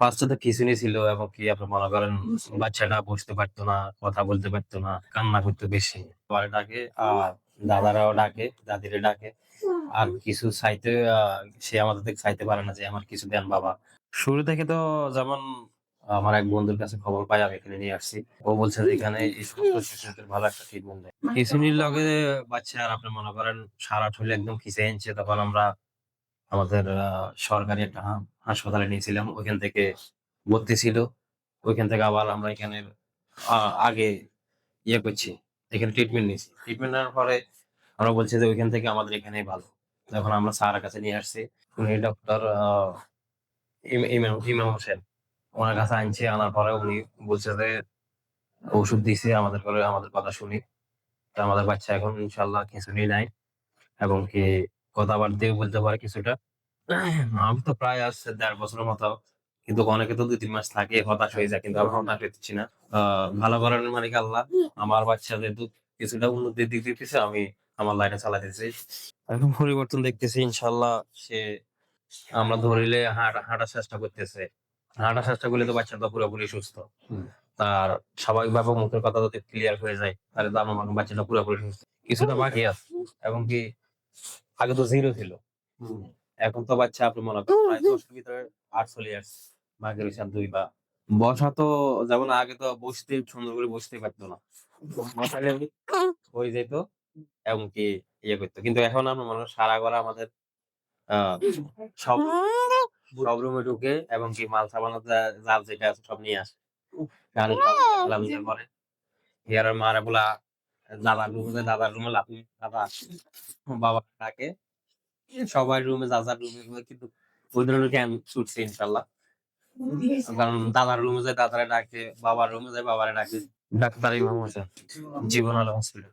ফার্স্টে তো খিঁচুনি ছিল এবং কি আপনি মনে করেন বাচ্চাটা বসতে পারতো না কথা বলতে পারতো না কান্না করতো বেশি। বাবারে ডাকে আর দাদারাও ডাকে দাদিরে ডাকে। আর কিছু চাইতে সে আমাদের থেকে চাইতে পারে না যে আমার কিছু দেন বাবা। শুরু থেকে তো যেমন আমার এক বন্ধুর কাছে খবর পাই আমি এখানে নিয়ে আসছি। ও বলছে যে এখানে শিশুদের ভালো একটা ট্রিটমেন্ট দেয়। খিচুনির লগে বাচ্চা আর আপনি মনে করেন সারা ঠুলে একদম খিচে আনছে তখন আমরা আমাদের সরকারি একটা হাসপাতালে নিয়েছিলাম, ওইখান থেকে ভর্তি ছিল। ওইখান থেকে আবার আমরা এখানে আগে ইয়ে করছি, এখানে ট্রিটমেন্ট নিয়েছি। ট্রিটমেন্ট নেওয়ার পরে আমরা বলছি যে ওইখান থেকে আমাদের এখানেই ভালো। তখন আমরা স্যারের কাছে নিয়ে আসছি। উনি ডক্টর ইমাম হোসেন। ওনার কাছে আনছি, আনার পরে উনি বলছে যে ওষুধ দিছে আমাদের করে আমাদের কথা শুনি। তো আমাদের বাচ্চা এখন ইনশাল্লাহ খিচুড়ি নাই। এবং কি কথাবার্তা বলতে পারে কিছুটা। আমি তো প্রায় আসছে দেড় বছরের মতো কিন্তু অনেকে তো দুই তিন মাস থাকে হতাশ হয়ে যায় কিন্তু আমি হতাশ হচ্ছি না। ভালো করার মালিক আল্লাহ? আমার বাচ্চা যেহেতু কিছুটা উন্নতির দিক দিতেছে আমি আমার লাইনে চালাতেছি। এখন পরিবর্তন দেখতেছি ইনশাল্লাহ সে আমরা ধরিলে হাঁটা হাঁটার চেষ্টা করতেছে। হাঁটার চেষ্টা করলে তো বাচ্চা তো পুরোপুরি সুস্থ। তার স্বাভাবিকভাবে মুখের কথা যদি ক্লিয়ার হয়ে যায় তাহলে তো আমার বাচ্চাটা পুরোপুরি সুস্থ। কিছুটা বাকি আছে। এবং কি আগে তো জিরো ছিল। এখন তো বাচ্চা আপনি মনে করেন প্রায় দশের ভিতরে আট চলে আসছে বাকি রয়েছে দুই বা বসা তো যেমন আগে তো বসতে সুন্দর করে বসতে পারতো না। বসালে হয়ে যেত এবং কি ইয়ে করতো। কিন্তু এখন আমরা মনে সারা ঘরে আমাদের আহ, সব সব রুমে ঢুকে এবং কি মাল সাবানোর যা- জাল যেটা আছে সব নিয়ে আসে। ইয়ার মারে বলা দাদার রুমে দাদার রুমে লাফি দাদা বাবা ডাকে সবাই রুমে দাদার রুমে কিন্তু ওই ধরনের ক্যান ছুটছে ইনশাল্লাহ? কারণ দাদার রুমে যায়, দাদারে ডাকে, বাবার রুমে যায়, বাবারে ডাকে। ডাক্তার ইমাম হোসেন, জীবন আলো হসপিটাল